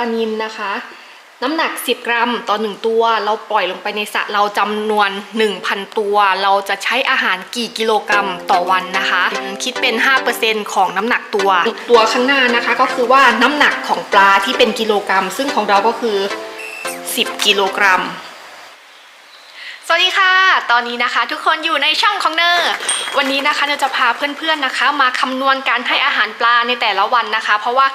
ลานินนะคะ น้ำหนัก 10 กรัมต่อ 1 ตัว เราปล่อยลงไปในสระเราจำนวน 1,000 ตัว เราจะใช้อาหารกี่กิโลกรัมต่อวันนะคะ คิดเป็น 5%ของน้ำหนักตัว ตัวข้างหน้านะคะก็คือว่าน้ำหนักของปลาที่เป็นกิโลกรัม ซึ่งของเราก็คือ 10 กิโลกรัม สวัสดีค่ะ ตอนนี้นะคะทุกคนอยู่ในช่องของเนอร์วันนี้นะคะเนอร์จะพาเพื่อนๆนะคะ มาคำนวณการให้อาหารปลาในแต่ละวันนะคะ เพราะว่า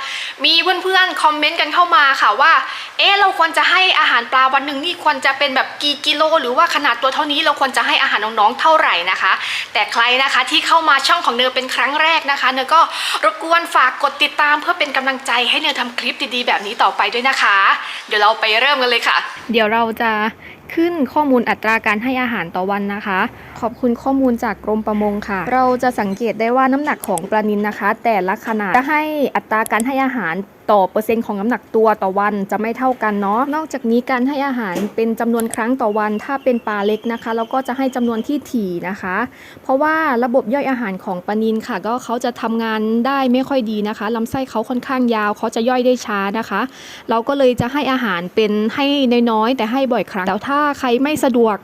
มีเพื่อนๆคอมเมนต์กันเข้ามาค่ะว่า เอ๊ะเราควรจะให้อาหารปลาวันหนึ่งนี่ควรจะเป็นแบบกี่กิโล หรือว่าขนาดตัวเท่านี้เราควรจะให้อาหารน้องๆเท่าไหร่นะคะ แต่ใครนะคะที่เข้ามาช่องของเนอร์เป็นครั้งแรกนะคะ เนอร์ก็รบกวนฝากกดติดตามเพื่อเป็นกำลังใจให้เนอร์ทำคลิปดีๆแบบนี้ต่อไปด้วยนะคะ เดี๋ยวเราไปเริ่มกันเลยค่ะ เดี๋ยวเราจะขึ้นข้อมูลอัตราการให้อาหารต่อวันนะคะ ขอบคุณข้อมูลจากกรมประมงค่ะ เราจะสังเกตได้ว่าน้ำหนักของปลานิลนะคะ แต่ละขนาดจะให้อัตราการให้อาหาร ต่อเปอร์เซ็นต์ของน้ำหนักตัวต่อวันจะไม่เท่ากันเนาะนอกจากนี้การให้อาหารเป็นจำนวนครั้งต่อวัน ถ้าเป็นปลาเล็กนะคะเราก็จะให้จำนวนที่ถี่นะคะ เพราะว่าระบบย่อยอาหารของปลานิลค่ะ ก็เขาจะทำงานได้ไม่ค่อยดีนะคะลำไส้เขาค่อนข้างยาวเขาจะย่อยได้ช้านะคะ เราก็เลยจะให้อาหารเป็นให้น้อยๆแต่ให้บ่อยครั้งแล้วถ้าใครไม่สะดวก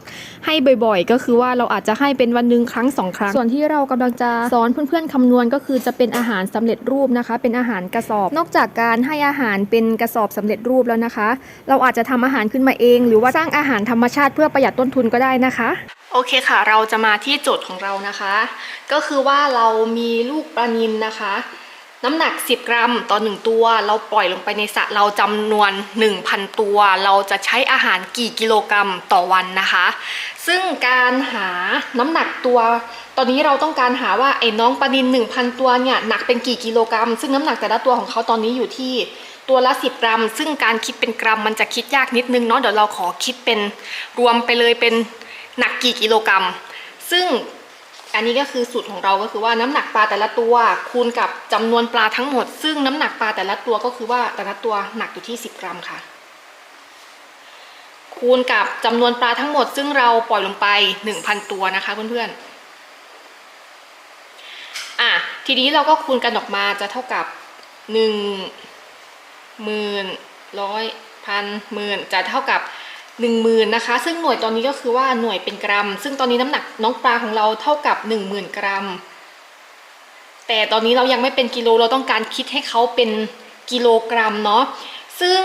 ให้บ่อยๆ ก็คือว่าเราอาจจะให้เป็นวันหนึ่งครั้งสองครั้ง ส่วนที่เรากำลังจะสอนเพื่อนๆคำนวณก็คือจะเป็นอาหารสำเร็จรูปนะคะ เป็นอาหารกระสอบ นอกจากการให้อาหารเป็นกระสอบสำเร็จรูปแล้วนะคะ เราอาจจะทำอาหารขึ้นมาเอง หรือว่าสร้างอาหารธรรมชาติเพื่อประหยัดต้นทุนก็ได้นะคะโอเคค่ะ เราจะมาที่โจทย์ของเรานะคะ ก็คือว่าเรามีลูกปลานิลนะคะ น้ำหนัก 10 กรัมต่อ 1 ตัว เราปล่อยลงไปในสระเราจำนวน 1,000 ตัว เราจะใช้อาหารกี่กิโลกรัมต่อวันนะคะ ซึ่งการหาน้ำหนักตัว ตอนนี้เราต้องการหาว่าไอ้น้องปลานิล1,000 ตัวเนี่ยหนักเป็นกี่กิโลกรัม ซึ่งน้ำหนักแต่ละตัวของเขาตอนนี้อยู่ที่ตัวละ 10 กรัม ซึ่งการคิดเป็นกรัมมันจะคิดยากนิดนึงเนาะเดี๋ยวเราขอคิดเป็นรวมไปเลยเป็นหนักกี่กิโลกรัม ซึ่ง อันนี้ก็คือสูตรของเราก็คือว่าน้ำหนักปลาแต่ละตัว คูณกับจำนวนปลาทั้งหมด ซึ่งน้ำหนักปลาแต่ละตัวก็คือว่าแต่ละตัวหนักอยู่ที่ 10 กรัมค่ะ คูณกับจำนวนปลาทั้งหมด ซึ่งเราปล่อยลงไป 1,000 ตัวนะคะเพื่อนๆอะทีนี้เราก็คูณกันออกมาจะเท่ากับ1หมื่นร้อยพันหมื่นจะเท่ากับ นึ่งหมื่นนะคะ ซึ่งหน่วยตอนนี้ก็คือว่าหน่วยเป็นกรัม ซึ่งตอนนี้น้ำหนักน้องปลาของเราเท่ากับหนึ่งหมื่นกรัม แต่ตอนนี้เรายังไม่เป็นกิโลเราต้องการคิดให้เขาเป็นกิโลกรัมเนาะซึ่ง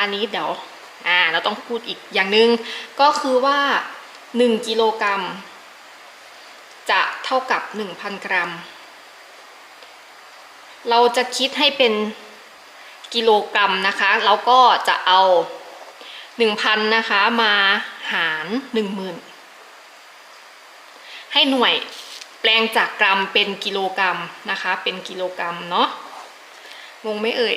อันนี้เดี๋ยวอ่าเราต้องพูดอีกอย่างหนึ่งก็คือว่าหนึ่งกิโลกรัม จะเท่ากับหนึ่งพันกรัม เราจะคิดให้เป็นกิโลกรัมนะคะ เราก็จะเอา หนึ่งพันนะคะมาหารหนึ่งหมื่นให้หน่วยแปลงจากกรัมเป็นกิโลกรัมนะคะ เป็นกิโลกรัมเนาะงงไม่เอ่ย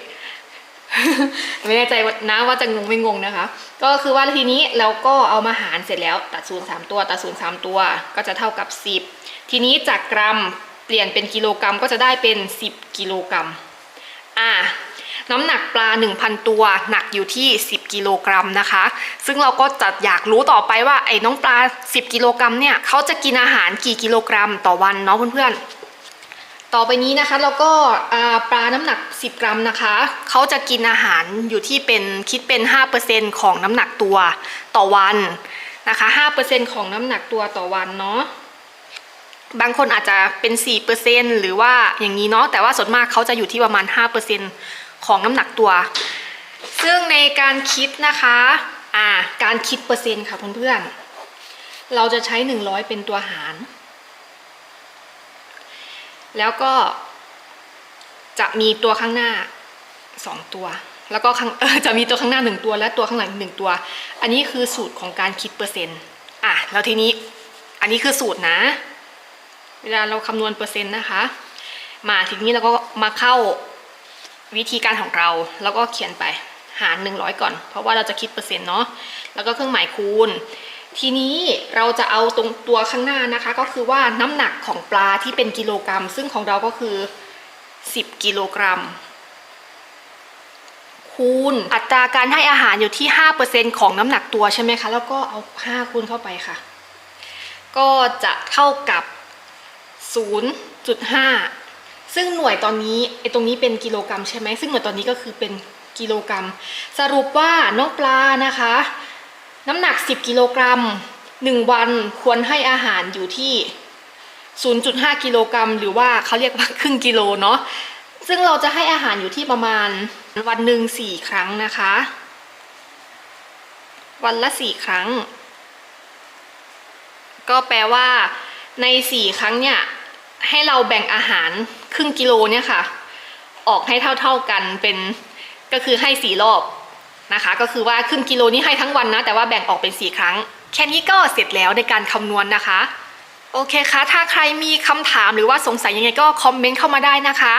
ไม่แน่ใจนะว่าจะงงไม่งงนะคะ ก็คือว่าทีนี้เราก็เอามาหารเสร็จแล้วตัดศูนย์สามตัวตัดศูนย์สามตัวก็จะเท่ากับสิบทีนี้จากกรัมเปลี่ยนเป็นกิโลกรัมก็จะได้เป็นสิบกิโลกรัมอ่าน้ำหนักปลา 1,000 ตัว หนักอยู่ที่ 10 กิโลกรัมนะคะ ซึ่งเราก็จะอยากรู้ต่อไปว่าไอ้น้องปลา 10 กิโลกรัมเนี่ยเขาจะกินอาหารกี่กิโลกรัมต่อวันเนาะเพื่อนๆต่อไปนี้นะคะเราก็ปลาน้ำหนัก 10 กรัมนะคะเขาจะกินอาหารอยู่ที่เป็นคิดเป็น 5%ของน้ำหนักตัวต่อวันนะคะ 5%ของน้ำหนักตัวต่อวันเนาะบางคนอาจจะเป็น 4%หรือว่าอย่างนี้เนาะแต่ว่าส่วนมากเขาจะอยู่ที่ประมาณ 5%ของน้ำหนักตัว ซึ่งในการคิดนะคะอ่าการคิดเปอร์เซ็นต์ค่ะเพื่อนๆ เราจะใช้ 100 เป็นตัวหาร แล้วก็จะมีตัวข้างหน้า 2 ตัว แล้วก็ข้างจะมีตัวข้างหน้า 1 ตัว และตัวข้างหลัง1ตัว อันนี้คือสูตรของการคิดเปอร์เซ็นต์อะแล้วทีนี้อันนี้คือสูตรนะ เวลาเราคำนวณเปอร์เซ็นต์นะคะ มาทีนี้เราก็มาเข้าวิธีการของเราแล้วก็เขียนไป หาร 100 ก่อน เพราะว่าเราจะคิดเปอร์เซ็นต์เนาะแล้วก็เครื่องหมายคูณ ทีนี้เราจะเอาตรงตัวข้างหน้านะคะ ก็คือว่าน้ำหนักของปลาที่เป็นกิโลกรัม ซึ่งของเราก็คือ 10 กิโลกรัม คูณ อัตราการให้อาหารอยู่ที่ 5%ของน้ำหนักตัวใช่ไหมคะ แล้วก็เอา 5 คูณเข้าไปค่ะ ก็จะเท่ากับ 0.5ซึ่งหน่วยตอนนี้ไอ้ตรงนี้เป็นกิโลกรัมใช่ไหมซึ่งหน่วยตอนนี้ก็คือเป็น กิโลกรัม สรุปว่าน้องปลานะคะ น้ำหนัก 10 กิโลกรัม 1 วันควรให้อาหารอยู่ที่ 0.5 กิโลกรัม หรือว่าเขาเรียกว่าครึ่งกิโลเนาะซึ่งเราจะให้อาหารอยู่ที่ประมาณวันหนึ่งสี่ครั้งนะคะ วันละสี่ครั้ง ก็แปลว่าในสี่ครั้งเนี่ยให้เราแบ่งอาหารครึ่งกิโลเนี่ยค่ะ ออกให้เท่าๆกันเป็น ก็คือให้สี่รอบนะคะ ก็คือว่าครึ่งกิโลนี้ให้ทั้งวันนะ แต่ว่าแบ่งออกเป็นสี่ครั้ง แค่นี้ก็เสร็จแล้วในการคำนวณนะคะ โอเคคะถ้าใครมีคำถามหรือว่าสงสัยยังไงก็คอมเมนต์เข้ามาได้นะคะ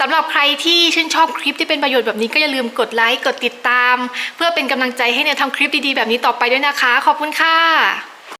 สำหรับใครที่ชื่นชอบคลิปที่เป็นประโยชน์แบบนี้ก็อย่าลืมกดไลค์กดติดตาม เพื่อเป็นกำลังใจให้เนี่ยทำคลิปดีๆแบบนี้ต่อไปด้วยนะคะ ขอบคุณค่ะ